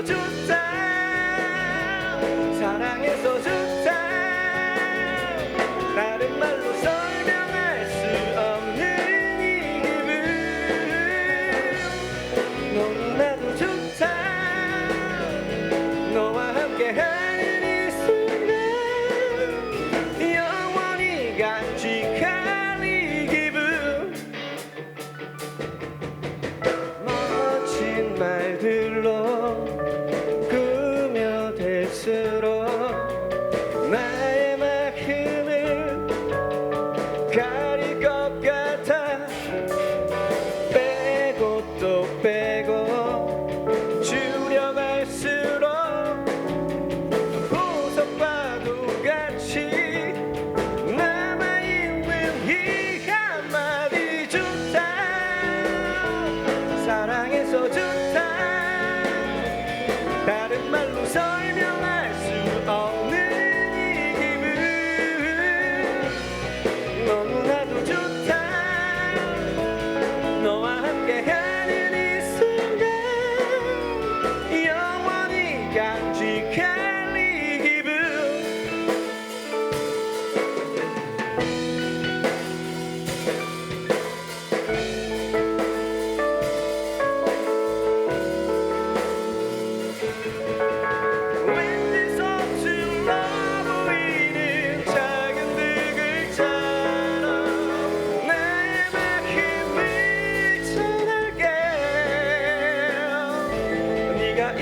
사랑해서 준 사랑 사랑해서 주사 빼고 줄여갈수록 보석바도 같이 남아있는 이 한마디 좋다. 사랑해서 좋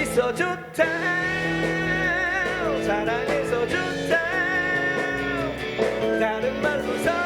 있어 좋다 사랑해서 좋다 다른 말로 서